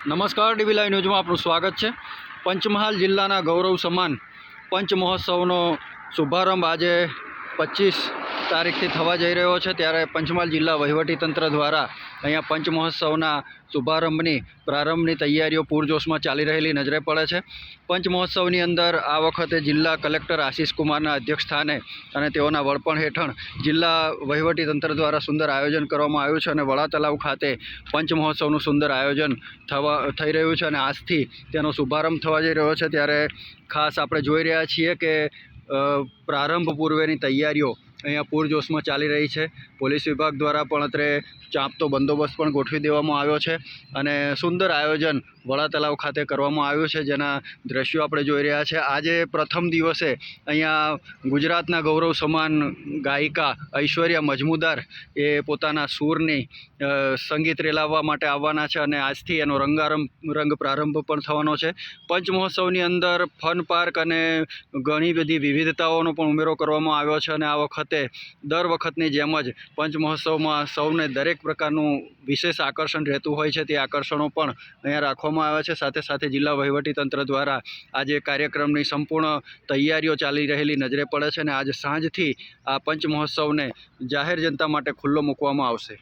નમસ્કાર dB live ન્યૂઝમાં આપનું સ્વાગત છે. પંચમહાલ જિલ્લાના ગૌરવ સમાન પંચ મહોત્સવનો શુભારંભ આજે પચીસ તારીખથી થવા જઈ રહ્યો છે, ત્યારે પંચમહાલ જિલ્લા વહીવટીતંત્ર દ્વારા અહીંયા પંચ મહોત્સવના શુભારંભની, પ્રારંભની તૈયારીઓ પૂરજોશમાં ચાલી રહેલી નજરે પડે છે. પંચ મહોત્સવની અંદર આ વખતે જિલ્લા કલેક્ટર આશિષ કુમારના અધ્યક્ષસ્થાને અને તેઓના વડપણ હેઠળ જિલ્લા વહીવટીતંત્ર દ્વારા સુંદર આયોજન કરવામાં આવ્યું છે અને વડા તલાવ ખાતે પંચ મહોત્સવનું સુંદર આયોજન થવા, થઈ રહ્યું છે અને આજથી તેનો શુભારંભ થવા જઈ રહ્યો છે. ત્યારે ખાસ આપણે જોઈ રહ્યા છીએ કે પ્રારંભ પૂર્વેની તૈયારીઓ અહીંયા પૂરજોશમાં ચાલી રહી છે. પોલીસ વિભાગ દ્વારા પણ અત્રે ચાંપતો બંદોબસ્ત પણ ગોઠવી દેવામાં આવ્યો છે અને સુંદર આયોજન વડા તલાવ ખાતે કરવામાં આવ્યું છે, જેના દ્રશ્યો આપણે જોઈ રહ્યા છે. આજે પ્રથમ દિવસે અહીંયા ગુજરાતના ગૌરવ સમાન ગાયિકા ઐશ્વર્યા મજમુદાર એ પોતાના સૂરની સંગીત રેલાવવા માટે આવવાના છે અને આજથી એનો રંગારંભ, રંગ પ્રારંભ પણ થવાનો છે. પંચમહોત્સવની અંદર ફન પાર્ક અને ઘણી બધી વિવિધતાઓનો પણ ઉમેરો કરવામાં આવ્યો છે અને આ વખતે દર વખતની જેમ જ પંચમહોત્સવમાં સૌને દરેક પ્રકારનું વિશેષ આકર્ષણ રહેતું હોય છે. તે આકર્ષણો પણ અહીંયા રાખવામાં આવે છે. સાથે સાથે જિલ્લા વહીવટીતંત્ર દ્વારા આજે કાર્યક્રમની સંપૂર્ણ તૈયારીઓ ચાલી રહેલી નજરે પડે છે અને આજે સાંજથી આ પંચમહોત્સવને જાહેર જનતા માટે ખુલ્લો મૂકવામાં આવશે.